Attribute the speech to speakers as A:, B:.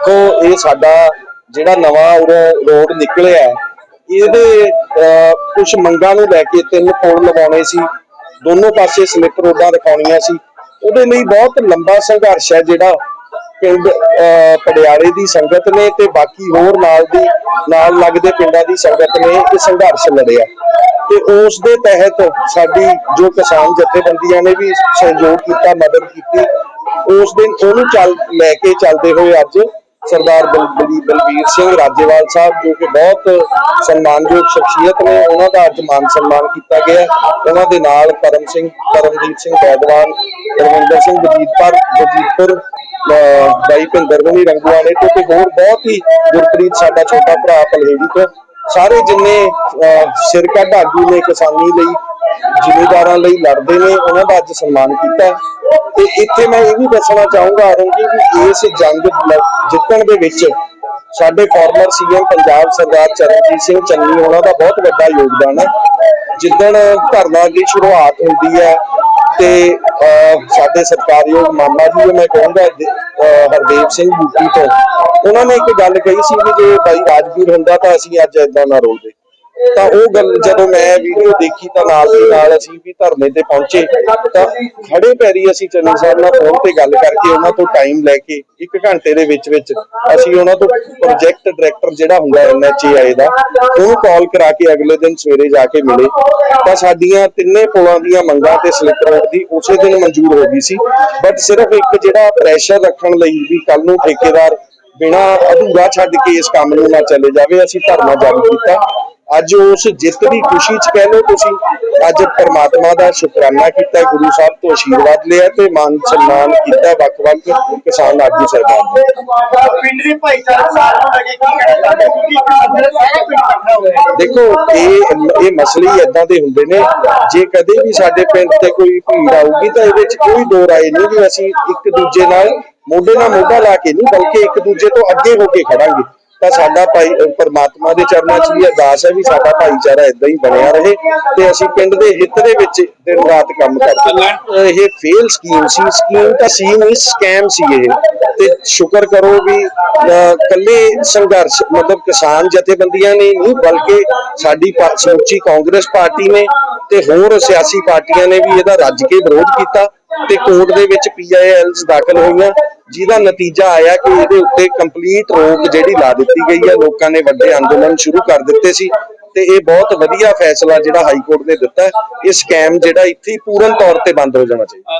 A: ਦੇਖੋ ਇਹ ਸਾਡਾ ਜਿਹੜਾ ਨਵਾਂ ਉਰੋਂ ਰੋਡ ਨਿਕਲਿਆ ਹੈ, ਇਹਦੇ ਕੁਝ ਮੰਗਾਂ ਨੂੰ ਲੈ ਕੇ ਤਿੰਨ ਪੁਲ ਲਗਾਉਣੇ ਸੀ ਦੋਨੋਂ ਪਾਸੇ ਸਲਿੱਪ ਰੋਡਾਂ ਦਿਖਾਉਣੀਆਂ ਸੀ। ਉਹਦੇ ਲਈ ਬਹੁਤ ਲੰਬਾ ਸੰਘਰਸ਼ ਹੈ ਜਿਹੜਾ ਪਿੰਡ ਅਹ, ਦੀ ਸੰਗਤ ਨੇ ਤੇ ਬਾਕੀ ਹੋਰ ਨਾਲ ਦੀ ਨਾਲ ਲੱਗਦੇ ਪਿੰਡਾਂ ਦੀ ਸੰਗਤ ਨੇ ਇਹ ਸੰਘਰਸ਼ ਲੜਿਆ। ਤੇ ਉਸ ਦੇ ਤਹਿਤ ਸਾਡੀ ਜੋ ਕਿਸਾਨ ਜਥੇਬੰਦੀਆਂ ਨੇ ਵੀ ਸਹਿਯੋਗ ਕੀਤਾ ਮਦਦ ਕੀਤੀ ਉਸ ਦਿਨ ਉਹਨੂੰ ਚੱਲ ਲੈ ਕੇ ਚੱਲਦੇ ਹੋਏ ਅੱਜ ਸਰਦਾਰ ਬਲਬੀਰ ਬਲਬੀਰ ਸਿੰਘ ਰਾਜੇਵਾਲ ਸਾਹਿਬ, ਜੋ ਕਿ ਬਹੁਤ ਸਨਮਾਨਯੋਗ ਸ਼ਖਸੀਅਤ ਨੇ, ਉਹਨਾਂ ਦਾ ਅੱਜ ਮਾਨ ਸਨਮਾਨ ਕੀਤਾ ਗਿਆ। ਉਹਨਾਂ ਦੇ ਨਾਲ ਕਰਮ ਸਿੰਘ ਕਰਮਜੀਤ ਸਿੰਘ ਬੈਦਵਾਨ ਰਵਿੰਦਰ ਸਿੰਘ ਬਜੀਤਪੁਰ ਵਜੀਦਪੁਰ, ਅਹ, ਬਾਈ ਭਿੰਦਰ ਬਣੀ ਰੰਗਵਾਲੇ ਤੋਂ ਤੇ ਹੋਰ ਬਹੁਤ ਹੀ ਗੁਰਪ੍ਰੀਤ ਸਾਡਾ ਛੋਟਾ ਭਰਾ ਪਲਹੇੜੀ ਤੋਂ। ਸਾਰੇ ਜਿੰਨੇ, ਅਹ ਸਿਰ ਕੱਢ ਨੇ ਕਿਸਾਨੀ ਲਈ ਜ਼ਿਮੀਦਾਰਾਂ ਲਈ ਲੜਦੇ ਨੇ ਉਹਨਾਂ ਦਾ ਅੱਜ ਸਨਮਾਨ ਕੀਤਾ ਤੇ ਇੱਥੇ ਮੈਂ ਇਹ ਵੀ ਦੱਸਣਾ ਚਾਹੂੰਗਾ ਆਰੰਗੀ ਵੀ ਇਸ ਜੰਗ ਜਿੱਤਣ ਦੇ ਵਿੱਚ ਸਾਡੇ ਫਾਰਮਰ ਸੀਐਮ ਪੰਜਾਬ ਸਰਦਾਰ ਚਰਨਜੀਤ ਸਿੰਘ ਚੰਨੀ ਉਹਨਾਂ ਦਾ ਬਹੁਤ ਵੱਡਾ ਯੋਗਦਾਨ ਹੈ। ਜਿੱਦਣ ਧਰਨਾ ਦੀ ਸ਼ੁਰੂਆਤ ਹੁੰਦੀ ਹੈ ਤੇ ਅਹ, ਸਾਡੇ ਸਤਿਕਾਰਯੋਗ ਮਾਮਾ ਜੀ ਨੂੰ ਮੈਂ ਕਹੂੰਗਾ ਹਰਦੇਵ ਸਿੰਘ ਬੂਟੀ ਤੋਂ ਉਹਨਾਂ ਨੇ ਇੱਕ ਗੱਲ ਕਹੀ ਸੀ ਵੀ ਜੇ ਬਾਈ ਰਾਜਵੀਰ ਹੁੰਦਾ ਤਾਂ ਅਸੀਂ ਅੱਜ ਏਦਾਂ ਨਾ ਰੋਲਦੇ। ਤਾਂ ਉਹ ਗੱਲ ਜਦੋਂ ਮੈਂ ਵੀਡੀਓ ਦੇਖੀ ਤਾਂ ਨਾਲ ਦੀ ਨਾਲ ਅਸੀਂ ਵੀ ਧਰਨੇ ਤੇ ਪਹੁੰਚੇ, ਤਾਂ ਖੜੇ ਪੈਰੀ ਅਸੀਂ ਚੰਨੀ ਸਾਹਿਬ ਨਾਲ ਫੋਨ ਤੇ ਗੱਲ ਕਰਕੇ ਉਹਨਾਂ ਤੋਂ ਟਾਈਮ ਲੈ ਕੇ ਇੱਕ ਘੰਟੇ ਦੇ ਵਿੱਚ ਵਿੱਚ ਅਸੀਂ ਉਹਨਾਂ ਤੋਂ ਪ੍ਰੋਜੈਕਟ ਡਾਇਰੈਕਟਰ ਜਿਹੜਾ ਹੁੰਦਾ ਐਨਐਚਏਆਈ ਦਾ ਉਹਨੂੰ ਕਾਲ ਕਰਾ ਕੇ ਅਗਲੇ ਦਿਨ ਸਵੇਰੇ ਜਾ ਕੇ ਮਿਲੇ। ਤਾਂ ਸਾਡੀਆਂ ਤਿੰਨੇ ਪੁਲਾਂ ਦੀਆਂ ਮੰਗਾਂ ਤੇ ਸਲਿੱਪ ਰੋਡ ਦੀ ਉਸੇ ਦਿਨ ਮਨਜ਼ੂਰ ਹੋ ਗਈ ਸੀ। ਬਟ ਸਿਰਫ ਇੱਕ ਜਿਹੜਾ ਪ੍ਰੈਸ਼ਰ ਰੱਖਣ ਲਈ ਵੀ ਕੱਲ ਨੂੰ ਠੇਕੇਦਾਰ ਬਿਨਾ ਅਧੂਰਾ ਛੱਡ ਕੇ ਇਸ ਕੰਮ ਨੂੰ ਨਾ ਚੱਲੇ ਜਾਵੇ, ਅਸੀਂ ਧਰਨਾ ਜਾਰੀ ਕੀਤਾ। ਅੱਜ ਉਸ ਜਿੱਤ ਦੀ ਖੁਸ਼ੀ ਚ ਕਹਿ ਲਓ ਤੁਸੀਂ ਅੱਜ ਪਰਮਾਤਮਾ ਦਾ ਸ਼ੁਕਰਾਨਾ ਕੀਤਾ ਗੁਰੂ ਸਾਹਿਬ ਤੋਂ ਆਸ਼ੀਰਵਾਦ ਲਿਆ ਤੇ ਮਾਨ ਸਨਮਾਨ ਕੀਤਾ ਵੱਖ-ਵੱਖ ਕਿਸਾਨ ਆਗੂ ਸਾਹਿਬਾਨ ਦਾ
B: ਪਿੰਡ ਦੇ ਭਾਈਚਾਰੇ ਸਾਥ ਨੂੰ ਲੱਗੇ ਕੀ ਕਹਿਣਾ ਚਾਹੁੰਦੇ ਹੋ? ਕਿਉਂਕਿ ਪਿੰਡ ਦੇ ਸਾਰੇ ਪਿੰਡ ਇਕੱਠਾ ਹੋਇਆ ਹੈ
A: ਦੇਖੋ ਇਹ ਇਹ ਮਸਲੇ ਇਦਾਂ ਦੇ ਹੁੰਦੇ ਨੇ। ਜੇ ਕਦੇ ਵੀ ਸਾਡੇ ਪਿੰਡ ਤੇ ਕੋਈ ਭੀੜ ਆਊਗੀ ਤਾਂ ਇਹਦੇ ਵਿੱਚ ਕੋਈ ਦੋ ਰਾਏ ਨਹੀਂ ਵੀ ਅਸੀਂ ਇੱਕ ਦੂਜੇ ਨਾਲ ਮੋਢੇ ਨਾਲ ਮੋਢਾ ਲਾ ਕੇ ਨਹੀਂ ਬਲਕਿ ਇੱਕ ਦੂਜੇ ਤੋਂ ਅੱਗੇ ਹੋ ਕੇ ਖੜਾਂਗੇ। ਤਾਂ ਸਾਡਾ ਭਾਈ ਪਰਮਾਤਮਾ ਦੇ ਚਰਨਾਂ 'ਚ ਵੀ ਅਰਦਾਸ ਹੈ ਵੀ ਸਾਡਾ ਭਾਈਚਾਰਾ ਇਦਾਂ ਹੀ ਬਣਿਆ ਰਹੇ ਤੇ ਅਸੀਂ ਪਿੰਡ ਦੇ ਹਿੱਤ ਦੇ ਵਿੱਚ ਦਿਨ ਰਾਤ ਕੰਮ ਕਰਦੇ ਹਾਂ। ਇਹ ਫੇਲ ਸਕੀਮ ਸੀ। ਸਕੀਮ ਤਾਂ ਸੀ ਨਹੀਂ ਸਕੈਮ ਸੀ ਇਹ। ਤੇ ਸ਼ੁਕਰ ਕਰੋ ਵੀ ਕੱਲੇ ਸੰਘਰਸ਼ ਮਤਲਬ ਕਿਸਾਨ ਜਥੇਬੰਦੀਆਂ ਨੇ ਨਹੀਂ ਬਲਕਿ ਸਾਡੀ ਸਮੁੱਚੀ ਕਾਂਗਰਸ ਪਾਰਟੀ ਨੇ ਤੇ ਹੋਰ ਸਿਆਸੀ ਪਾਰਟੀਆਂ ਨੇ ਵੀ ਇਹਦਾ ਰੱਜ ਕੇ ਵਿਰੋਧ ਕੀਤਾ ਤੇ ਕੋਰਟ ਦੇ ਵਿੱਚ ਪੀਆਈਐਲਸ ਦਾਖਲ ਹੋਈਆਂ। ਜਿਹਦਾ ਨਤੀਜਾ ਆਇਆ ਕਿ ਇਹਦੇ ਉੱਤੇ ਕੰਪਲੀਟ ਰੋਕ ਜਿਹੜੀ ਲਾ ਦਿੱਤੀ ਗਈ ਹੈ, ਲੋਕਾਂ ਨੇ ਵੱਡੇ ਅੰਦੋਲਨ ਸ਼ੁਰੂ ਕਰ ਦਿੱਤੇ ਸੀ ਤੇ ਇਹ ਬਹੁਤ ਵਧੀਆ ਫੈਸਲਾ ਜਿਹੜਾ ਹਾਈ ਕੋਰਟ ਨੇ ਦਿੱਤਾ ਇਹ ਸਕੈਮ ਜਿਹੜਾ ਇੱਥੇ ਹੀ ਪੂਰਨ ਤੌਰ ਤੇ ਬੰਦ ਹੋ ਜਾਣਾ ਚਾਹੀਦਾ।